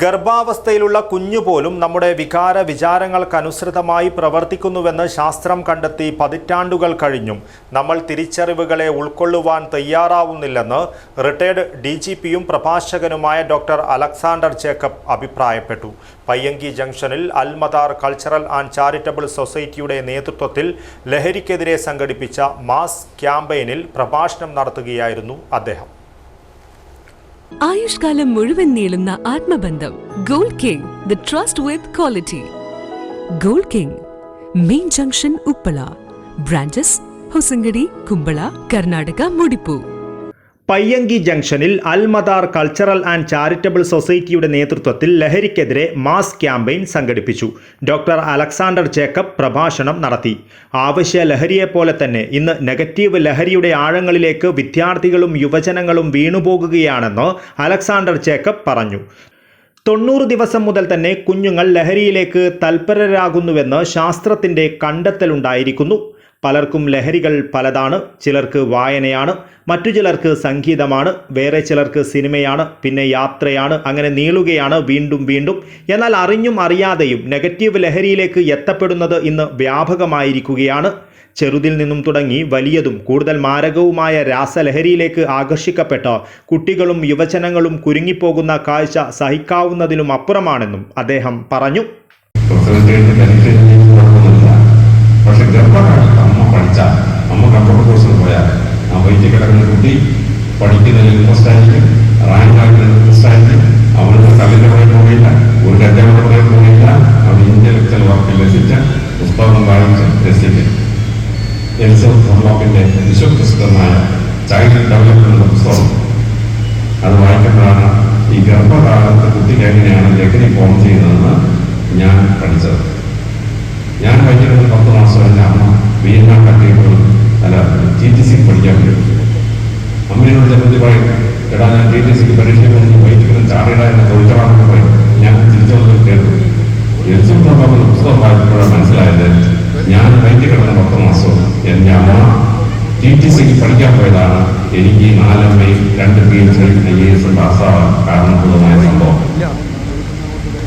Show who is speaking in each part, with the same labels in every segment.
Speaker 1: ഗർഭാവസ്ഥയിലുള്ള കുഞ്ഞുപോലും നമ്മുടെ വികാര വിചാരങ്ങൾക്കനുസൃതമായി പ്രവർത്തിക്കുന്നുവെന്ന് ശാസ്ത്രം കണ്ടെത്തി പതിറ്റാണ്ടുകൾ കഴിഞ്ഞും നമ്മൾ തിരിച്ചറിവുകളെ ഉൾക്കൊള്ളുവാൻ തയ്യാറാവുന്നില്ലെന്ന് റിട്ടയർഡ് ഡി ജി പിയും പ്രഭാഷകനുമായ ഡോക്ടർ അലക്സാണ്ടർ ജേക്കബ് അഭിപ്രായപ്പെട്ടു. പയ്യങ്കി ജംഗ്ഷനിൽ അൽമദാർ കൾച്ചറൽ ആൻഡ് ചാരിറ്റബിൾ സൊസൈറ്റിയുടെ നേതൃത്വത്തിൽ ലഹരിക്കെതിരെ സംഘടിപ്പിച്ച മാസ് ക്യാമ്പയിനിൽ പ്രഭാഷണം നടത്തുകയായിരുന്നു അദ്ദേഹം.
Speaker 2: ആയുഷ്കാലം മുഴുവൻ നീളുന്ന ആത്മബന്ധം gold king the trust with quality gold king main junction Uppala branches Hosangadi Kumbla Karnataka മുടിപ്പു.
Speaker 1: Payyanki ജംഗ്ഷനിൽ അൽമദാർ കൾച്ചറൽ ആൻഡ് ചാരിറ്റബിൾ സൊസൈറ്റിയുടെ നേതൃത്വത്തിൽ ലഹരിക്കെതിരെ മാസ് ക്യാമ്പയിൻ സംഘടിപ്പിച്ചു. ഡോക്ടർ അലക്സാണ്ടർ ജേക്കബ് പ്രഭാഷണം നടത്തി. ആവശ്യ ലഹരിയെപ്പോലെ തന്നെ ഇന്ന് നെഗറ്റീവ് ലഹരിയുടെ ആഴങ്ങളിലേക്ക് വിദ്യാർത്ഥികളും യുവജനങ്ങളും വീണുപോകുകയാണെന്ന് അലക്സാണ്ടർ ജേക്കബ് പറഞ്ഞു. തൊണ്ണൂറ് ദിവസം മുതൽ തന്നെ കുഞ്ഞുങ്ങൾ ലഹരിയിലേക്ക് തൽപരരാകുന്നുവെന്ന് ശാസ്ത്രത്തിന്റെ കണ്ടെത്തലുണ്ടായിരിക്കുന്നു. പലർക്കും ലഹരികൾ പലതാണ്. ചിലർക്ക് വായനയാണ്. മറ്റു ചിലർക്ക് സംഗീതമാണ്. വേറെ ചിലർക്ക് സിനിമയാണ്. പിന്നെ യാത്രയാണ്. അങ്ങനെ നീളുകയാണ് വീണ്ടും വീണ്ടും. എന്നാൽ അറിഞ്ഞും അറിയാതെയും നെഗറ്റീവ് ലഹരിയിലേക്ക് എത്തപ്പെടുന്നത് ഇന്ന് വ്യാപകമായിരിക്കുകയാണ്. ചെറുതിൽ നിന്നും തുടങ്ങി വലിയതും കൂടുതൽ മാരകവുമായ രാസലഹരിയിലേക്ക് ആകർഷിക്കപ്പെട്ട കുട്ടികളും യുവജനങ്ങളും കുരുങ്ങിപ്പോകുന്ന കാഴ്ച സഹിക്കാവുന്നതിലും അപ്പുറമാണെന്നും അദ്ദേഹം പറഞ്ഞു.
Speaker 3: കുട്ടി പഠിക്കുന്നതിൽ ഇൻട്രസ്റ്റ് റാങ്ക് ആക്കുന്നതിൽ ഇൻട്രസ്റ്റ് ആയിരിക്കും അവർക്ക് കല്ലിന്റെ പുറകെ പോകില്ല ഒരു ഗദ്യയുടെ കൂടെ പോകില്ല അവർ ഇന്റലക്ച്വൽ വർക്കിൽ രസിച്ച പുസ്തകം വായിച്ച് രസിക്കും ഹോംലോക്കിന്റെ വിശ്വപ്രസിദ്ധമായ ചൈൽഡ് ഡെവലപ്മെന്റ് പുസ്തകം. അത് വായിക്കുമ്പോഴാണ് ഈ ഗർഭകാലത്ത് കുട്ടിക്ക് എങ്ങനെയാണ് ലഹരി ഫോം ചെയ്യുന്നതെന്ന് ഞാൻ പഠിച്ചത്. ഞാൻ കഴിഞ്ഞിരുന്ന പത്ത് മാസം എന്റെ അമ്മ വീണ്ടും കട്ടിയപ്പോൾ അല്ല ടി ടി സിക്ക് പഠിക്കാൻ പറ്റും ചെറുപ്പത്തിൽ പറയും എടാ ഞാൻ ടി ടി സിക്ക് പരീക്ഷ വന്ന് വൈദ്യുതി ചാറിയുടെ എന്നെ തൊഴിലാണെന്ന് പറയും. ഞാൻ തിരിച്ചു കേട്ടു എലിസബത്ത് പുസ്തകം വായിക്കുമ്പോഴാണ് മനസ്സിലായത് ഞാൻ വൈദ്യ കിടന്ന പത്ത് മാസവും എന്റെ അമ്മ ടി ടി സിക്ക് പഠിക്കാൻ പോയതാണ്. എനിക്ക് നാലമ്മയും രണ്ട് P H D I S പാസ്സാവാൻ കാരണപ്രദമായ സംഭവം.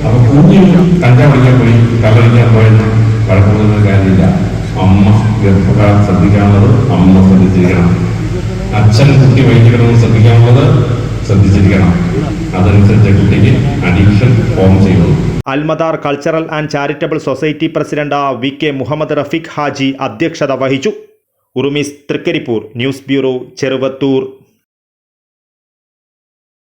Speaker 3: അപ്പൊ കുഞ്ഞ് കഞ്ചാ പഠിക്കാൻ പോയി കള്ളടിക്കാൻ പോയെന്ന് വഴക്കൊന്നും കാര്യമില്ല. അമ്മ ഗർഭകാലം ശ്രദ്ധിക്കാനുള്ളത് അമ്മ ശ്രദ്ധിച്ചിരിക്കണം. അച്ഛൻ കുട്ടി വൈകിക്കണമെന്ന് ശ്രദ്ധിക്കാനുള്ളത് ശ്രദ്ധിച്ചിരിക്കണം. അതനുസരിച്ച് കുട്ടിക്ക് അഡിക്ഷൻ ഫോം ചെയ്യുന്നു.
Speaker 1: Almadar cultural and charitable society president V K Muhammad Rafeeq Haji അധ്യക്ഷത വഹിച്ചു. Urumis Trikaripur news bureau Cheruvathur.